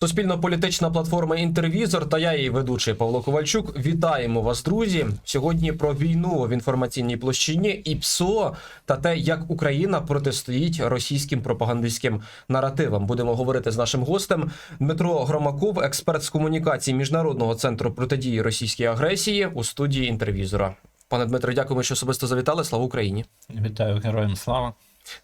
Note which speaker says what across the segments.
Speaker 1: Суспільно-політична платформа Інтервізор та я її ведучий Павло Ковальчук. Вітаємо вас, друзі. Сьогодні про війну в інформаційній площині і ПСО та те, як Україна протистоїть російським пропагандистським наративам. Будемо говорити з нашим гостем Дмитро Громаков, експерт з комунікації міжнародного центру протидії російській агресії у студії інтервізора. Пане Дмитро, дякуємо, що особисто завітали. Слава Україні!
Speaker 2: Вітаю героям слава.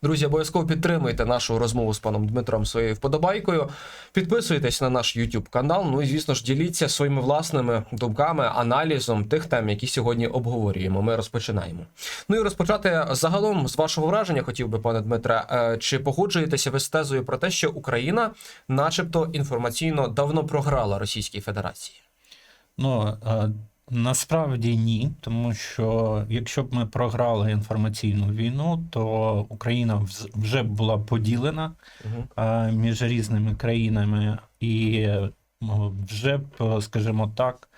Speaker 1: Друзі, обов'язково підтримуйте нашу розмову з паном Дмитром своєю вподобайкою. Підписуйтесь на наш YouTube канал. Ну і звісно ж, діліться своїми власними думками, аналізом тих тем, які сьогодні обговорюємо. Ми розпочинаємо. Ну і розпочати загалом з вашого враження, хотів би, пане Дмитре, е, чи погоджуєтеся ви з тезою про те, що Україна, начебто, інформаційно давно програла Російській Федерації?
Speaker 2: Ну е, насправді ні, тому що якщо б ми програли інформаційну війну, то Україна вже б була поділена
Speaker 1: Угу.
Speaker 2: між різними країнами, і вже б, скажімо так,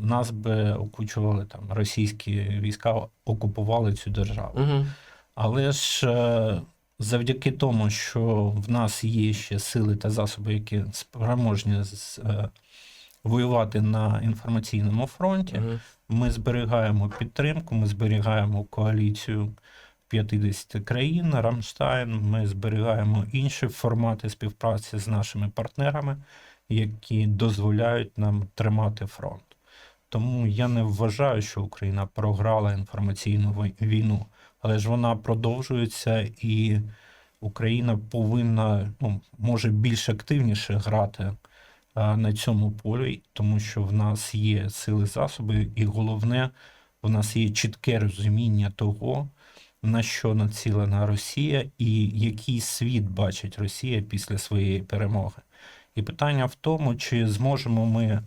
Speaker 2: нас би окучували там російські війська, окупували цю державу.
Speaker 1: Угу.
Speaker 2: Але ж е, завдяки тому, що в нас є ще сили та засоби, які спроможні з- е, воювати на інформаційному фронті,
Speaker 1: Угу.
Speaker 2: ми зберігаємо підтримку, ми зберігаємо коаліцію 50 країн Рамштайн, ми зберігаємо інші формати співпраці з нашими партнерами, які дозволяють нам тримати фронт. Тому я не вважаю, що Україна програла інформаційну війну, але ж вона продовжується, і Україна повинна, ну, може більш активніше грати на цьому полі, тому що в нас є сили засоби, і головне, в нас є чітке розуміння того, на що націлена Росія і який світ бачить Росія після своєї перемоги. І питання в тому, чи зможемо ми е,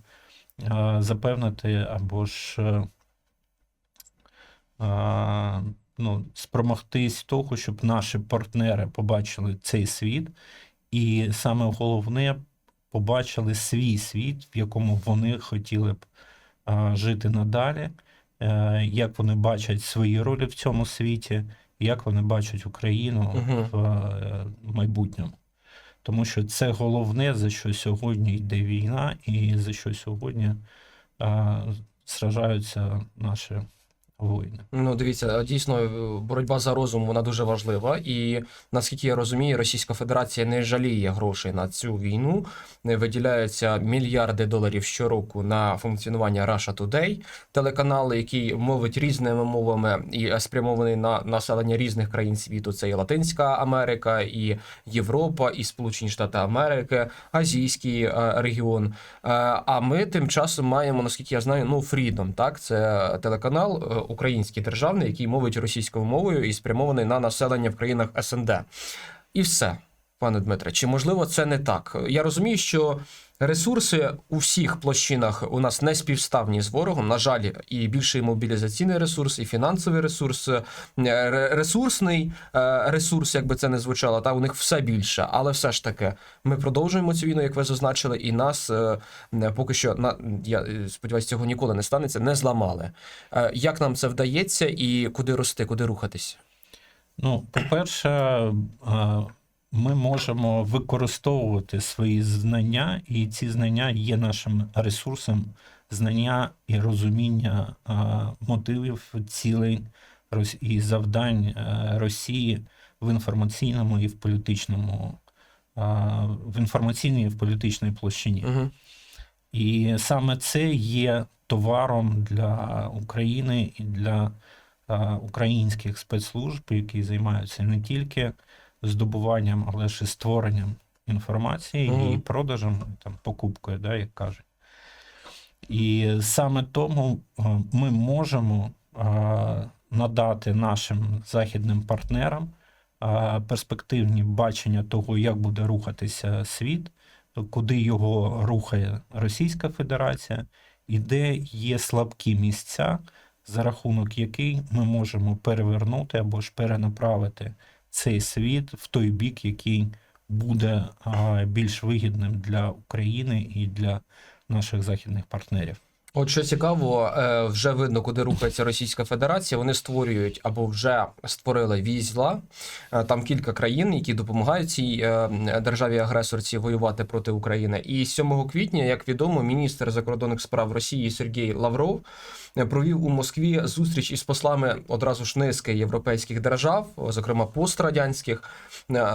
Speaker 2: запевнити або ж е, е, ну, спромогтись того, щоб наші партнери побачили цей світ, і саме головне побачили свій світ, в якому вони хотіли б жити надалі, е, як вони бачать свої ролі в цьому світі, як вони бачать Україну
Speaker 1: Мгм.
Speaker 2: в е, майбутньому. Тому що це головне, за що сьогодні йде війна, і за що сьогодні а, сражаються наші воїни.
Speaker 1: Ну, дивіться, дійсно, е, боротьба за розум вона дуже важлива. І наскільки я розумію, Російська Федерація не жаліє грошей на цю війну. Виділяються мільярди доларів щороку на функціонування Russia Today, телеканал, який мовить різними мовами і спрямований на населення різних країн світу. Це і Латинська Америка, і Європа, і Сполучені Штати Америки, Азійський е, регіон. Е, А ми тим часом маємо, наскільки я знаю, ну Freedom, так це телеканал український державний, який мовить російською мовою і спрямований на населення в країнах СНД. І все, пане Дмитре, чи можливо це не так? Я розумію, що ресурси у всіх площинах у нас не співставні з ворогом. На жаль, і більший мобілізаційний ресурс, і фінансовий ресурс, е, ресурсний е, ресурс, як би це не звучало, та у них все більше. Але все ж таки, ми продовжуємо цю війну, як ви зазначили, і нас е, поки що на я сподіваюся, цього ніколи не станеться, не зламали. Як нам це вдається, і куди рости, куди рухатись?
Speaker 2: Ну, по-перше, а, ми можемо використовувати свої знання, і ці знання є нашим ресурсом знання і розуміння мотивів, цілей і завдань е, Росії в інформаційному і в політичному, в інформаційній і в політичній площині.
Speaker 1: Угу.
Speaker 2: І саме це є товаром для України і для українських спецслужб, які займаються не тільки здобуванням, але ж і створенням інформації
Speaker 1: Мгм.
Speaker 2: і продажем, там, покупкою, да, як кажуть. І саме тому е, ми можемо е, надати нашим західним партнерам е, перспективні бачення того, як буде рухатися світ, куди його рухає Російська Федерація, і де є слабкі місця, за рахунок яких ми можемо перевернути або ж перенаправити цей світ в той бік, який буде більш вигідним для України і для наших західних партнерів.
Speaker 1: От що цікаво, е, вже видно, куди рухається Російська Федерація. Вони створюють або вже створили війська. Е, Там кілька країн, які допомагають цій е, державі-агресорці воювати проти України. І 7 квітня, як відомо, міністр закордонних справ Росії Сергій Лавров провів у Москві зустріч із послами одразу ж низки європейських держав, зокрема пострадянських,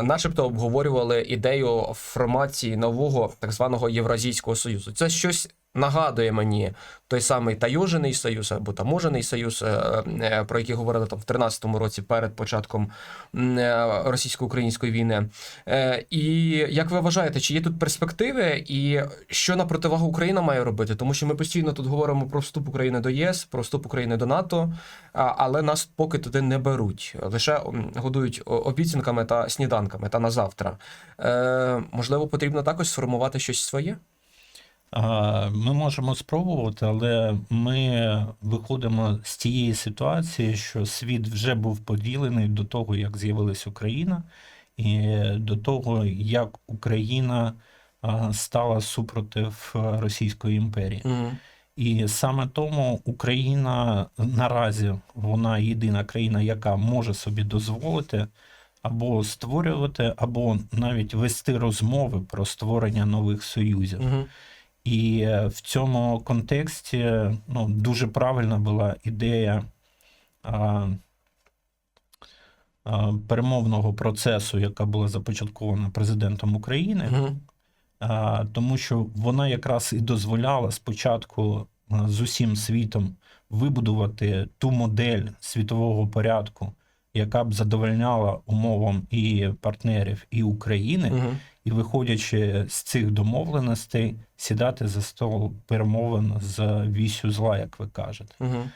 Speaker 1: начебто обговорювали ідею формації нового так званого Євразійського союзу. Це щось нагадує мені той самий Тайожений союз або таможений союз, е, е, про який говорили там в 13-му році перед початком е, російсько-української війни. І як ви вважаєте, чи є тут перспективи, і що на противагу Україна має робити? Тому що ми постійно тут говоримо про вступ України до ЄС, про вступ України до НАТО, але нас поки туди не беруть, лише годують обіцянками та сніданками та на завтра. Можливо, потрібно також сформувати щось своє?
Speaker 2: Ми можемо спробувати, але ми виходимо з тієї ситуації, що світ вже був поділений до того, як з'явилась Україна, і до того, як Україна стала супротив Російської імперії.
Speaker 1: Угу.
Speaker 2: І саме тому Україна наразі вона єдина країна, яка може собі дозволити або створювати, або навіть вести розмови про створення нових союзів.
Speaker 1: Угу.
Speaker 2: І е, в цьому контексті ну, дуже правильна була ідея а, а, перемовного процесу, яка була започаткована президентом України,
Speaker 1: Угу.
Speaker 2: а, тому що вона якраз і дозволяла спочатку а, з усім світом вибудувати ту модель світового порядку, яка б задовольняла умовам і партнерів, і України.
Speaker 1: Угу.
Speaker 2: І виходячи з цих домовленостей, сідати за стол перемовин з вісю зла, як ви кажете.
Speaker 1: Угу.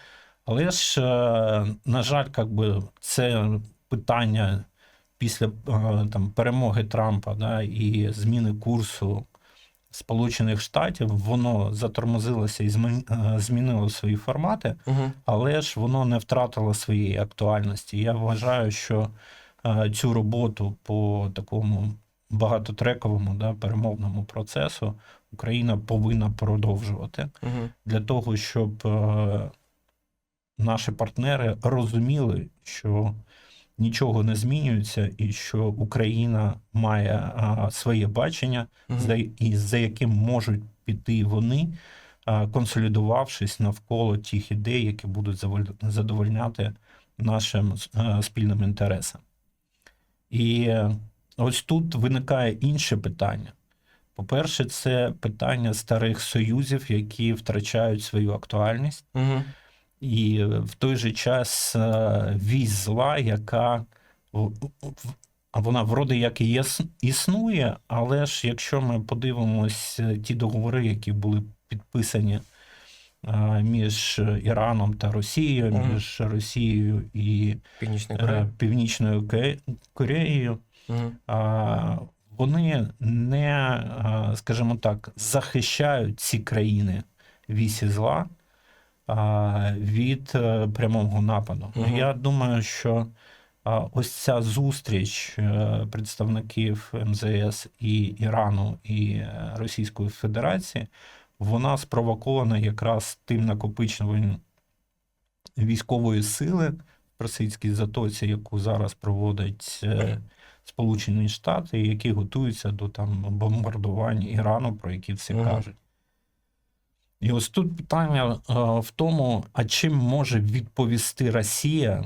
Speaker 2: Але ж, е, на жаль, как би, це питання після е, там, перемоги Трампа да, і зміни курсу Сполучених Штатів, воно затормозилося і е, змінило свої формати,
Speaker 1: Угу.
Speaker 2: але ж воно не втратило своєї актуальності. Я вважаю, що цю роботу по такому багатотрековому да, перемовному процесу Україна повинна продовжувати
Speaker 1: Угу.
Speaker 2: для того, щоб е, наші партнери розуміли, що нічого не змінюється, і що Україна має е, своє бачення, за, і за яким можуть піти вони, е, консолідувавшись навколо тих ідей, які будуть задовольняти нашим е, спільним інтересам. І ось тут виникає інше питання. По-перше, це питання старих союзів, які втрачають свою актуальність,
Speaker 1: Угу.
Speaker 2: і в той же час е, вісь зла, яка вона вроде як і існує, але ж якщо ми подивимось е, ті договори, які були підписані е, між Іраном та Росією,
Speaker 1: Мгм.
Speaker 2: між Росією і
Speaker 1: Північної
Speaker 2: е,
Speaker 1: Кореї.
Speaker 2: Північною Кореєю,
Speaker 1: Угу.
Speaker 2: а, вони не, скажімо так, захищають ці країни вісі зла від е, прямого нападу.
Speaker 1: Мгм.
Speaker 2: Я думаю, що ось ця зустріч е, представників МЗС і Ірану і е, Російської Федерації, вона спровокована якраз тим накопичуванням військової сили в Персидській затоці, яку зараз проводить Сполучені Штати, які готуються до там бомбардувань Ірану, про які всі
Speaker 1: Мгм.
Speaker 2: кажуть. І ось тут питання е, в тому, а чим може відповісти Росія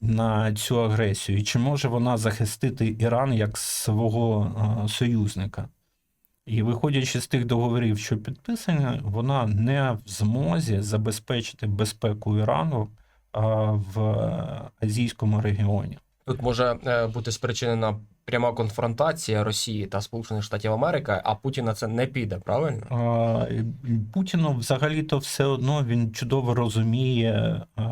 Speaker 2: на цю агресію, і чи може вона захистити Іран як свого е, союзника? І виходячи з тих договорів, що підписані, вона не в змозі забезпечити безпеку Ірану а, в азійському регіоні.
Speaker 1: Тут може е, бути спричинена пряма конфронтація Росії та Сполучених Штатів Америки, а Путін на це не піде, правильно?
Speaker 2: А, Путіну взагалі-то все одно він чудово розуміє а,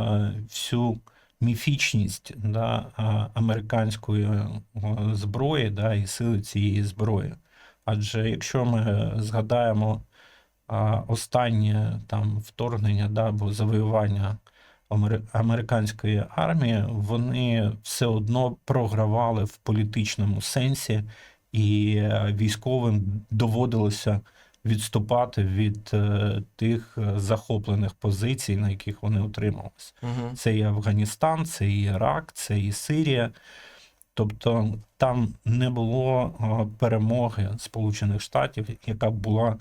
Speaker 2: всю міфічність да, американської зброї да, і сили цієї зброї. Адже якщо ми згадаємо а, останнє там вторгнення да, або завоювання американської армії, вони все одно програвали в політичному сенсі, і е, військовим доводилося відступати від е, тих е, захоплених позицій, на яких вони утрималися.
Speaker 1: Угу.
Speaker 2: Це і Афганістан, це і Ірак, це і Сирія. Тобто там не було перемоги Сполучених Штатів, яка була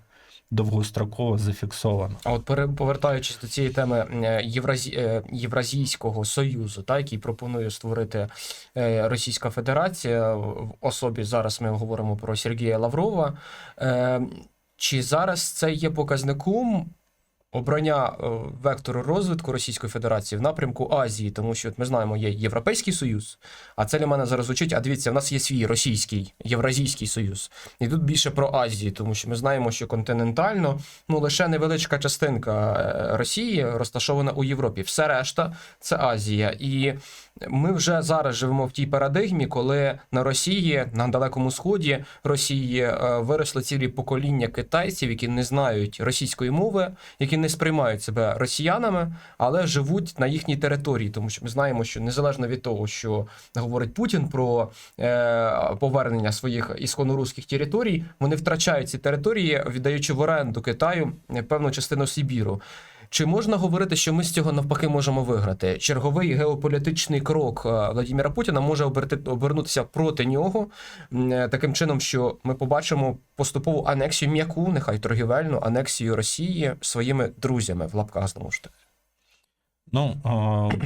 Speaker 2: довгостроково зафіксовано.
Speaker 1: А от повертаючись до цієї теми е, Євразі... е, Євразійського союзу, та, який пропонує створити е, Російська Федерація в особі зараз ми говоримо про Сергія Лаврова. Чи зараз це є показником обрання е, вектору розвитку Російської Федерації в напрямку Азії? Тому що от ми знаємо, є Європейський Союз, а це для мене зараз звучить. А дивіться, в нас є свій російський Євразійський союз. І тут більше про Азію, тому що ми знаємо, що континентально ну лише невеличка частинка е, Росії розташована у Європі. Все решта це Азія. І ми вже зараз живемо в тій парадигмі, коли на Росії, на далекому сході Росії е, виросли цілі покоління китайців, які не знають російської мови, які не сприймають себе росіянами, але живуть на їхній території, тому що ми знаємо, що незалежно від того, що говорить Путін про е, повернення своїх ісконно-руських територій, вони втрачають ці території, віддаючи в оренду Китаю е, певну частину Сибіру. Чи можна говорити, що ми з цього навпаки можемо виграти? Черговий геополітичний крок е, Владимира Путіна може обернутися проти нього е, таким чином, що ми побачимо поступову анексію м'яку, нехай торгівельну анексію Росії своїми друзями в лапках знову ж таки.
Speaker 2: Ну,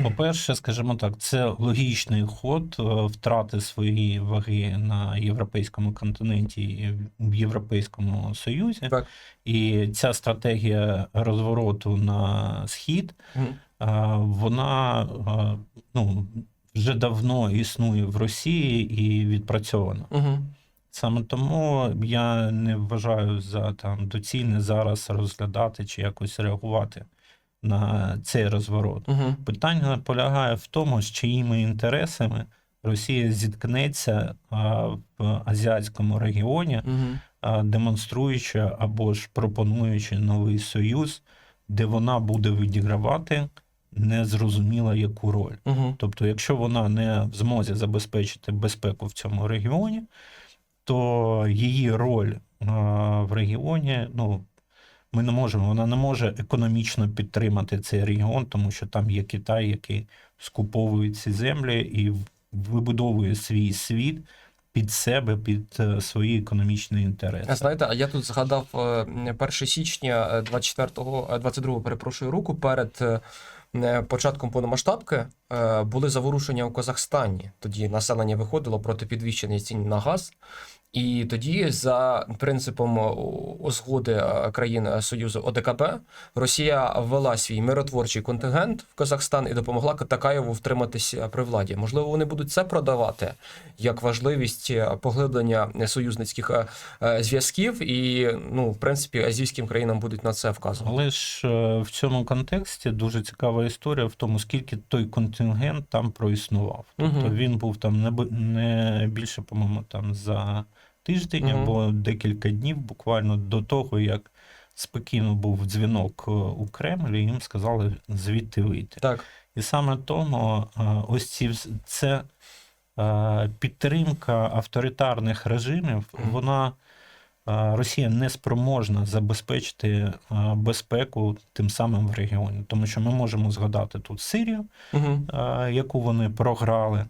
Speaker 2: по-перше, скажімо так, це логічний ход е, втрати своєї ваги на європейському континенті і в Європейському Союзі.
Speaker 1: Так.
Speaker 2: І ця стратегія розвороту на схід, е, вона е, ну, вже давно існує в Росії і відпрацьована.
Speaker 1: Угу.
Speaker 2: Саме тому я не вважаю за там доцільне зараз розглядати чи якось реагувати на цей розворот.
Speaker 1: Угу.
Speaker 2: Питання полягає в тому, з чиїми інтересами Росія зіткнеться в азіатському регіоні,
Speaker 1: Угу.
Speaker 2: демонструючи або ж пропонуючи новий союз, де вона буде відігравати незрозуміло яку роль.
Speaker 1: Угу.
Speaker 2: Тобто, якщо вона не в змозі забезпечити безпеку в цьому регіоні, то її роль а, в регіоні, ну, ми не можемо, вона не може економічно підтримати цей регіон, тому що там є Китай, який скуповує ці землі і вибудовує свій світ під себе, під е, свої економічні інтереси.
Speaker 1: Знаєте, а я тут згадав е, 1 січня 24-го, е, 22-го, перепрошую руку, перед е, е, початком повномасштабки е, були заворушення у Казахстані. Тоді населення виходило проти підвищення цін на газ. І тоді, за принципом о, узгоди е, країн е, Союзу ОДКБ, Росія ввела свій миротворчий контингент в Казахстан і допомогла Такаєву втриматися при владі. Можливо, вони будуть це продавати як важливість е, поглиблення союзницьких е, е, зв'язків, і ну, в принципі, азійським країнам будуть на це вказувати.
Speaker 2: Але ж е, в цьому контексті дуже цікава історія в тому, скільки той контингент там проіснував. Тобто
Speaker 1: Мгм.
Speaker 2: він був там не більше, по-моєму, там за тиждень
Speaker 1: Мгм.
Speaker 2: або декілька днів, буквально до того, як з Пекіну був дзвінок е, у Кремль, і їм сказали звідти вийти.
Speaker 1: Так,
Speaker 2: І саме тому е, ось ці це е, підтримка авторитарних режимів, вона Росія не спроможна забезпечити безпеку тим самим в регіоні, тому що ми можемо згадати тут Сирію,
Speaker 1: угу.
Speaker 2: яку вони програли.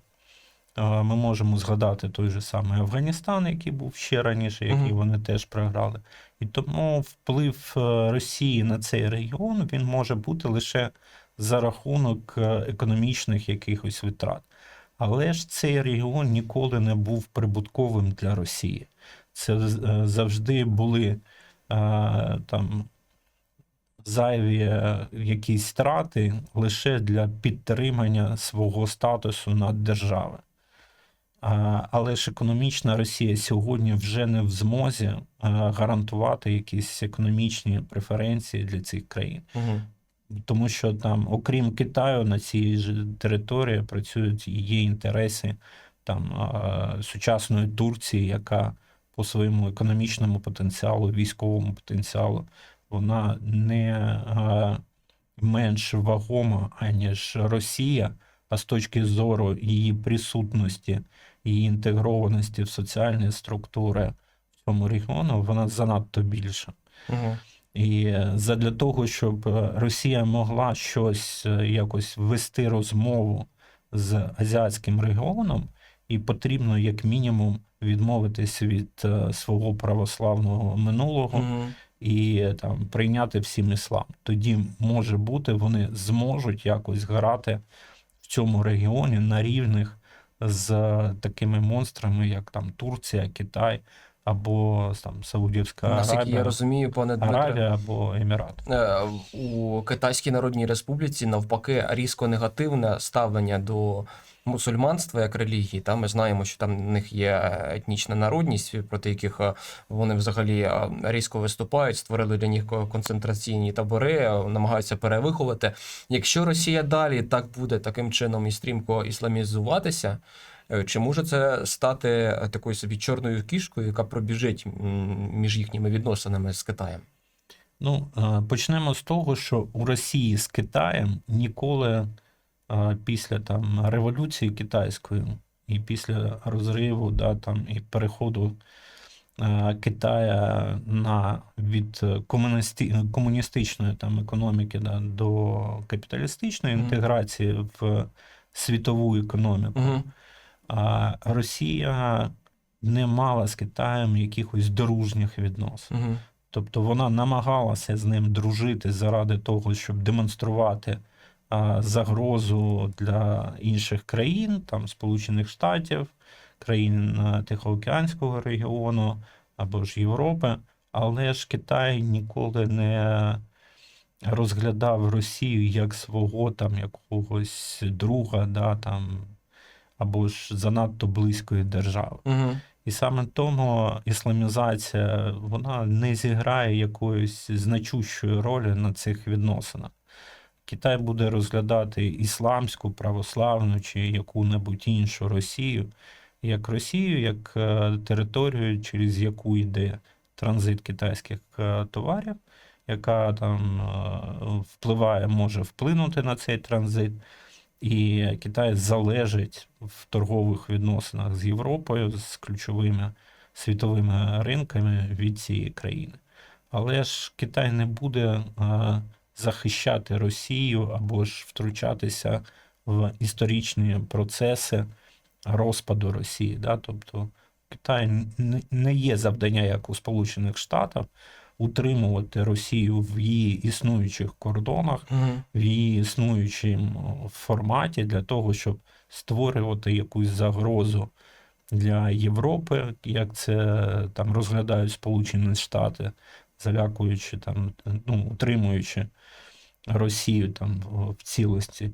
Speaker 2: Е, Ми можемо згадати той же самий Афганістан, який був ще раніше, який
Speaker 1: Мгм.
Speaker 2: вони теж програли. І тому вплив е, Росії на цей регіон він може бути лише за рахунок е, економічних якихось витрат. Але ж цей регіон ніколи не був прибутковим для Росії. Це завжди були там зайві якісь страти лише для підтримання свого статусу над держави. Але ж економічна Росія сьогодні вже не в змозі гарантувати якісь економічні преференції для цих країн.
Speaker 1: Угу.
Speaker 2: Тому що там, окрім Китаю, на цій ж території працюють і є інтереси там сучасної Турції, яка по своєму економічному потенціалу, військовому потенціалу, вона не менш вагома, аніж Росія, а з точки зору її присутності, її інтегрованості в соціальні структури, в цьому регіону, вона занадто більша.
Speaker 1: Угу.
Speaker 2: І задля того, щоб Росія могла щось е, якось вести розмову з азіатським регіоном, і потрібно як мінімум відмовитися від е, свого православного минулого
Speaker 1: Угу.
Speaker 2: і там прийняти всім іслам. Тоді може бути, вони зможуть якось грати в цьому регіоні на рівних з е, такими монстрами, як там Турція, Китай або там Саудівська
Speaker 1: Наскільки я розумію, пане Дмитре,
Speaker 2: Аравія або Емірат.
Speaker 1: Е, у Китайській Народній Республіці навпаки різко негативне ставлення до мусульманства як релігії. Та ми знаємо, що там в них є етнічна народність, проти яких е, вони взагалі е, різко виступають, створили для них концентраційні табори, е, намагаються перевиховати. Якщо Росія далі так буде таким чином і стрімко ісламізуватися. Чи може це стати такою собі чорною кішкою, яка пробіжить між їхніми відносинами з Китаєм?
Speaker 2: Ну, почнемо з того, що у Росії з Китаєм ніколи після там революції китайської і після розриву, да, там, і переходу е, Китая на від е, комуністі, комуністичної там економіки да, до капіталістичної інтеграції в світову економіку. А Росія не мала з Китаєм якихось дружніх відносин.
Speaker 1: Угу.
Speaker 2: Тобто вона намагалася з ним дружити заради того, щоб демонструвати загрозу для інших країн, там Сполучених Штатів, країн Тихоокеанського регіону або ж Європи. Але ж Китай ніколи не розглядав Росію як свого там якогось друга, да, там, або ж занадто близької держави.
Speaker 1: Угу.
Speaker 2: І саме тому ісламізація вона не зіграє якоїсь значущої ролі на цих відносинах. Китай буде розглядати ісламську, православну чи яку-небудь іншу Росію як Росію, як е, територію, через яку йде транзит китайських е, товарів, яка там е, впливає, може вплинути на цей транзит. І Китай залежить в торгових відносинах з Європою, з ключовими світовими ринками від цієї країни. Але ж Китай не буде захищати Росію або ж втручатися в історичні процеси розпаду Росії. Да? Тобто Китай не- є завдання, як у Сполучених Штатах, утримувати Росію в її існуючих кордонах
Speaker 1: Угу.
Speaker 2: в її існуючому форматі для того, щоб створювати якусь загрозу для Європи, як це там розглядають Сполучені Штати, залякуючи там, ну, утримуючи Росію там в цілості.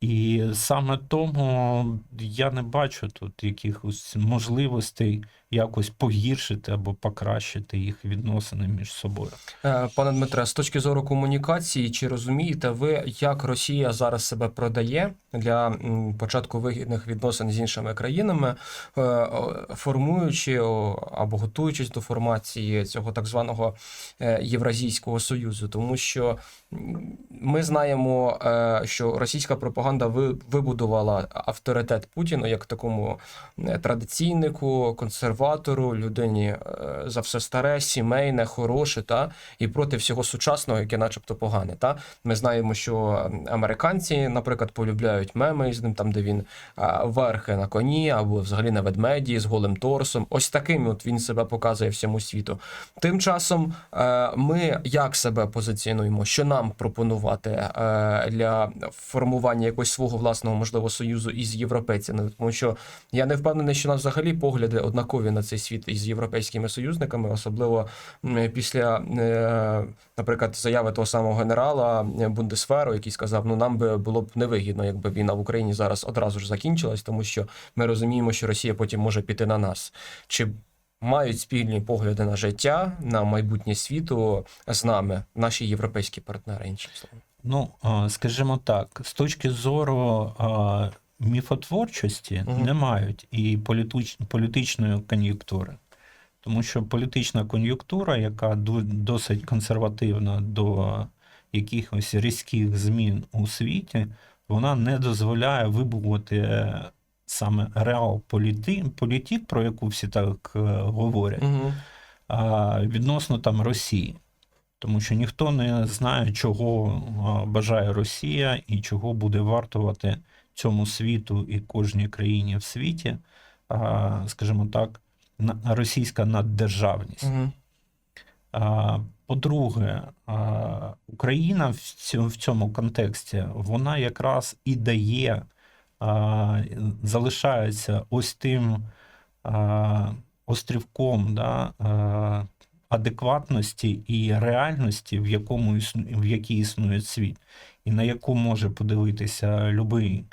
Speaker 2: І саме тому я не бачу тут якихось можливостей якось погіршити або покращити їх відносини між собою.
Speaker 1: Е, Пане Дмитре, з точки зору комунікації, чи розумієте ви, як Росія зараз себе продає для початку вигідних відносин з іншими країнами, е, формуючи або готуючись до формації цього так званого е, Євразійського союзу? Тому що ми знаємо, е, що російська пропаганда ви- вибудувала авторитет Путіна як такому традиційнику, консерватору, людині за все старе, сімейне, хороше, та і проти всього сучасного, яке, начебто, погане. Та ми знаємо, що американці, наприклад, полюбляють меми з ним, там де він верхи на коні або взагалі на ведмеді з голим торсом. Ось таким от він себе показує всьому світу. Тим часом е, ми як себе позиціонуємо, що нам пропонувати е, для формування якогось свого власного можливо союзу із європейцями, тому що я не впевнений, що нас взагалі погляди однакові на цей світ із європейськими союзниками, особливо після, е, наприклад, заяви того самого генерала Бундесферу, який сказав: ну нам би було б невигідно, якби війна в Україні зараз одразу ж закінчилась, тому що ми розуміємо, що Росія потім може піти на нас. Чи мають спільні погляди на життя, на майбутнє світу з нами, наші європейські партнери, іншим словом?
Speaker 2: Ну, скажімо так, з точки зору а, міфотворчості
Speaker 1: Мгм.
Speaker 2: не мають і політич, політичної кон'юнктури. Тому що політична кон'юнктура, яка досить консервативна до якихось різких змін у світі, вона не дозволяє вибудувати е, саме реал політик, про яку всі так е, говорять,
Speaker 1: Угу.
Speaker 2: відносно там Росії. Тому що ніхто не знає, чого бажає Росія і чого буде вартувати цьому світу і кожній країні в світі, скажімо так, російська наддержавність.
Speaker 1: Угу.
Speaker 2: По-друге, Україна в цьому, контексті вона якраз і дає, залишається ось тим острівком да, адекватності і реальності, в, якому в якій існує світ, і на яку може подивитися будь-який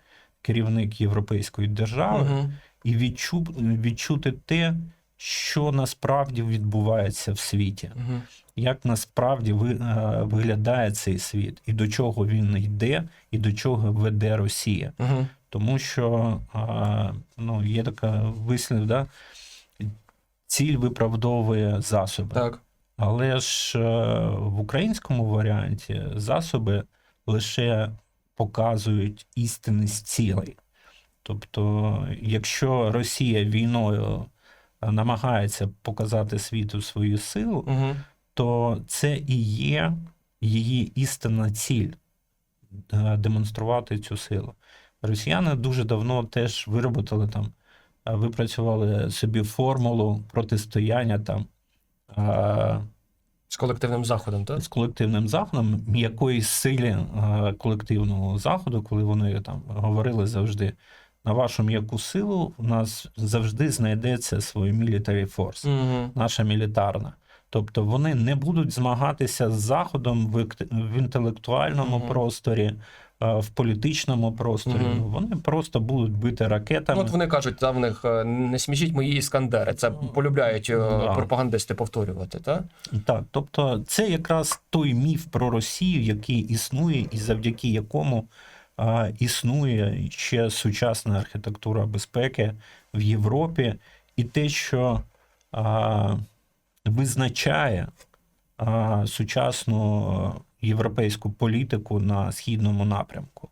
Speaker 2: керівник європейської держави
Speaker 1: Угу.
Speaker 2: і відчу, відчути те, що насправді відбувається в світі,
Speaker 1: Угу.
Speaker 2: як насправді е, виглядає цей світ, і до чого він йде, і до чого веде Росія.
Speaker 1: Угу.
Speaker 2: Тому що е, ну, є така вислів, да? ціль виправдовує засоби.
Speaker 1: Так.
Speaker 2: Але ж е, в українському варіанті засоби лише показують істинність цілей. Тобто, якщо Росія війною намагається показати світу свою силу,
Speaker 1: Угу.
Speaker 2: то це і є її істинна ціль е, демонструвати цю силу. Росіяни дуже давно теж виробили там, е, випрацювали собі формулу протистояння там. е,
Speaker 1: З колективним заходом, так?
Speaker 2: з колективним заходом, якоїсь силі колективного заходу, коли вони там говорили завжди на вашу м'яку силу, у нас завжди знайдеться свій military force,
Speaker 1: Угу.
Speaker 2: наша мілітарна. Тобто вони не будуть змагатися з заходом в, в інтелектуальному
Speaker 1: Мгм.
Speaker 2: просторі, е, в політичному просторі.
Speaker 1: Мгм.
Speaker 2: Вони просто будуть бити ракетами.
Speaker 1: Ну, от вони кажуть, там в них е, не смішіть мої іскандери. Це полюбляють е,
Speaker 2: Да.
Speaker 1: пропагандисти повторювати, так?
Speaker 2: Так, тобто це якраз той міф про Росію, який існує, і завдяки якому існує ще сучасна архітектура безпеки в Європі, і те, що а, визначає а, сучасну європейську політику на східному напрямку.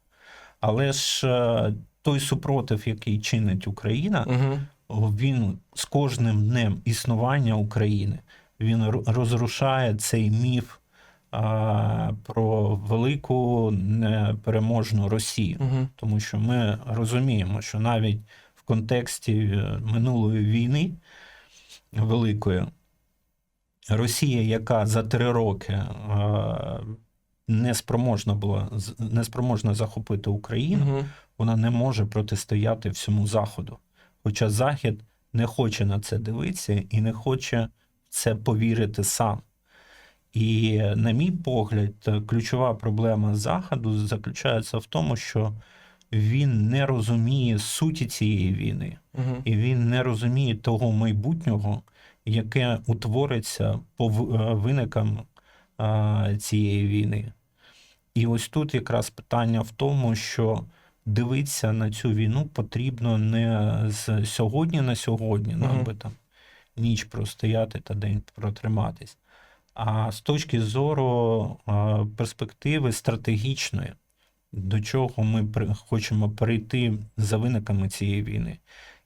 Speaker 2: Але ж той супротив, який чинить Україна,
Speaker 1: Угу.
Speaker 2: він з кожним днем існування України він розрушає цей міф про велику непереможну Росію.
Speaker 1: Угу.
Speaker 2: Тому що ми розуміємо, що навіть в контексті е, минулої війни великої Росія, яка за три роки е, не спроможна була з- не спроможна захопити Україну,
Speaker 1: Угу.
Speaker 2: вона не може протистояти всьому Заходу. Хоча Захід не хоче на це дивитися і не хоче в це повірити сам. І, на мій погляд, ключова проблема Заходу заключається в тому, що він не розуміє суті цієї війни,
Speaker 1: Угу.
Speaker 2: і він не розуміє того майбутнього, яке утвориться по е, виникам а, цієї війни. І ось тут якраз питання в тому, що дивитися на цю війну потрібно не з сьогодні на сьогодні, нам би там ніч простояти та день протриматись, а з точки зору перспективи стратегічної, до чого ми хочемо перейти за виниками цієї війни.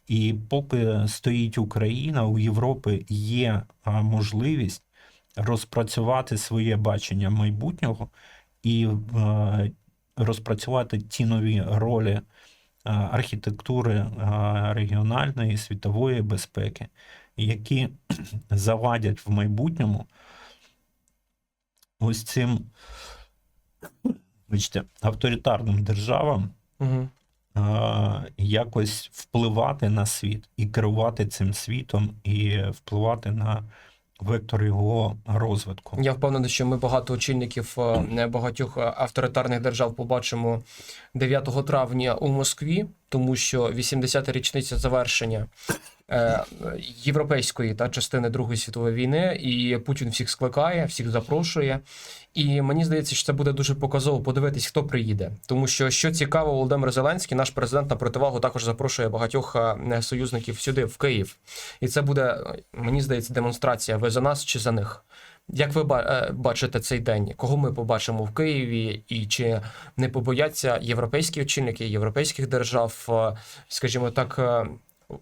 Speaker 2: І поки стоїть Україна, у Європи є можливість розпрацювати своє бачення майбутнього і розпрацювати ті нові ролі архітектури регіональної і світової безпеки, які завадять в майбутньому ось цим вибачте, авторитарним державам
Speaker 1: Угу.
Speaker 2: е, якось впливати на світ і керувати цим світом, і впливати на вектор його розвитку.
Speaker 1: Я впевнений, що ми багато очільників е, багатьох е, авторитарних держав побачимо 9 травня у Москві, тому що 80-та річниця завершення е, європейської та частини Другої світової війни, і Путін всіх скликає, всіх запрошує. І мені здається, що це буде дуже показово подивитись, хто приїде. Тому що що цікаво, Володимир Зеленський, наш президент на противагу, також запрошує багатьох е, союзників сюди, в Київ. І це буде, мені здається, демонстрація: ви за нас чи за них. Як ви е, бачите цей день? Кого ми побачимо в Києві, і чи не побояться європейські очільники європейських держав, е, скажімо так, е,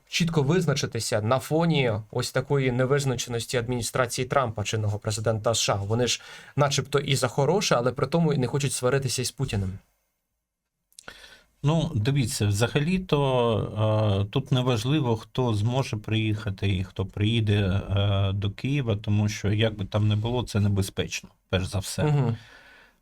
Speaker 1: чітко визначитися на фоні ось такої невизначеності адміністрації Трампа, чинного президента США? Вони ж, начебто, і за хороше, але при тому і не хочуть сваритися із Путіним.
Speaker 2: Ну, дивіться, взагалі-то е, тут неважливо, хто зможе приїхати і хто приїде е, до Києва, тому що як би там не було, це небезпечно, перш за все.
Speaker 1: Угу.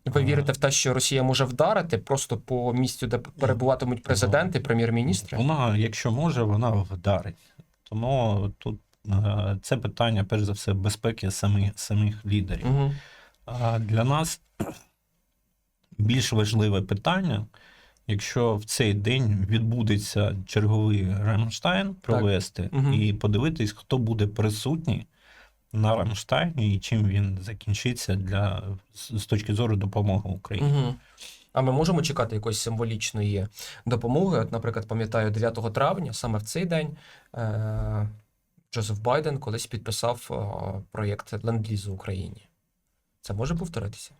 Speaker 1: Ви вірите в те, що Росія може вдарити просто по місцю, де перебуватимуть президенти, прем'єр-міністри?
Speaker 2: Вона, якщо може, вона вдарить. Тому тут е, це питання, перш за все, безпеки самих, самих лідерів.
Speaker 1: Угу.
Speaker 2: Для нас більш важливе питання, якщо в цей день відбудеться черговий Рамштайн провести
Speaker 1: Мгм.
Speaker 2: і подивитись, хто буде присутній на Рамштайні і чим він закінчиться для з з точки зору допомоги Україні.
Speaker 1: Угу. А ми можемо чекати якоїсь символічної допомоги. От, наприклад, пам'ятаю, 9 травня, саме в цей день, е- Джозеф Байден колись підписав е- проєкт ленд-лізу Україні. Це може повторитися?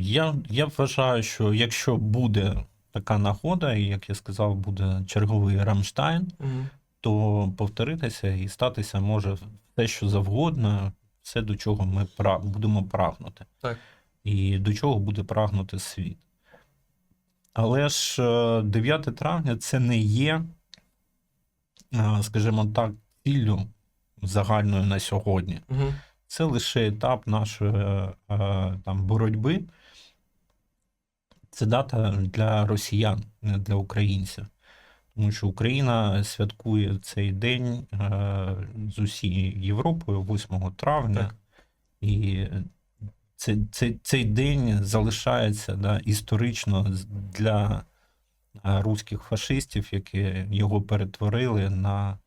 Speaker 2: Я, я вважаю, що якщо буде така нагода, і як я сказав, буде черговий Рамштайн,
Speaker 1: Угу.
Speaker 2: то повторитися і статися може те, що завгодно, все, до чого ми будемо прагнути.
Speaker 1: Так.
Speaker 2: І до чого буде прагнути світ. Але ж е, 9 травня це не є, е, скажімо так, ціллю загальною на сьогодні.
Speaker 1: Угу.
Speaker 2: Це лише етап нашої е, там, боротьби. Це дата для росіян, не для українців. Тому що Україна святкує цей день е, з усією Європою 8 травня.
Speaker 1: Так.
Speaker 2: І це, це, цей день залишається да, історично для е, руських фашистів, які його перетворили на е,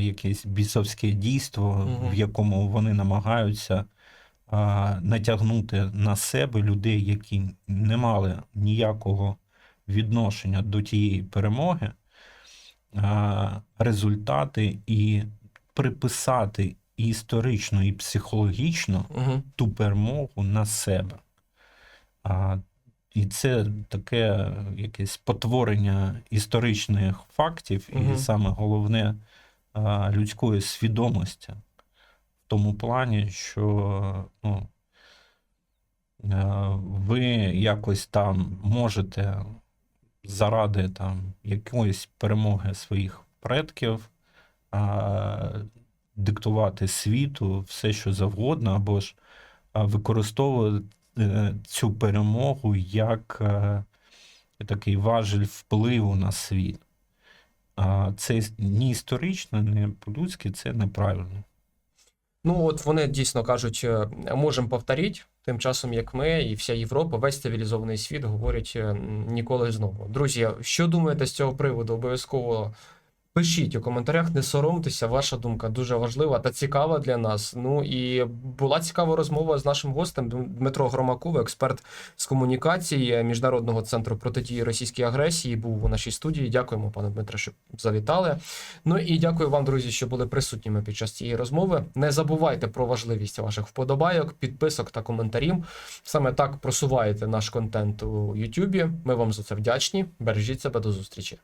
Speaker 2: якесь бісовське дійство,
Speaker 1: Мгм.
Speaker 2: в якому вони намагаються е, натягнути на себе людей, які не мали ніякого відношення до тієї перемоги, е, результати і приписати і історично, і психологічно
Speaker 1: Угу.
Speaker 2: ту перемогу на себе. А, і це таке якесь потворення історичних фактів,
Speaker 1: Мгм.
Speaker 2: і саме головне а, людської свідомості в тому плані, що ну, ви якось там можете заради там, якоїсь перемоги своїх предків а, диктувати світу все, що завгодно, або ж використовувати е, цю перемогу як е, такий важель впливу на світ. Це ні історично, ні по-людськи, це неправильно.
Speaker 1: Ну, от вони дійсно кажуть, е, можемо повторити, тим часом, як ми і вся Європа, весь цивілізований світ говорять е, ніколи знову. Друзі, що думаєте з цього приводу? Обов'язково пишіть у коментарях, не соромтеся, ваша думка дуже важлива та цікава для нас. Ну і була цікава розмова з нашим гостем Дмитро Громаков, експерт з комунікації Міжнародного центру протидії російській агресії. Був у нашій студії. Дякуємо, пане Дмитре, що завітали. Ну і дякую вам, друзі, що були присутніми під час цієї розмови. Не забувайте про важливість ваших вподобайок, підписок та коментарів. Саме так просуваєте наш контент у Ютубі. Ми вам за це вдячні. Бережіть себе до зустрічі.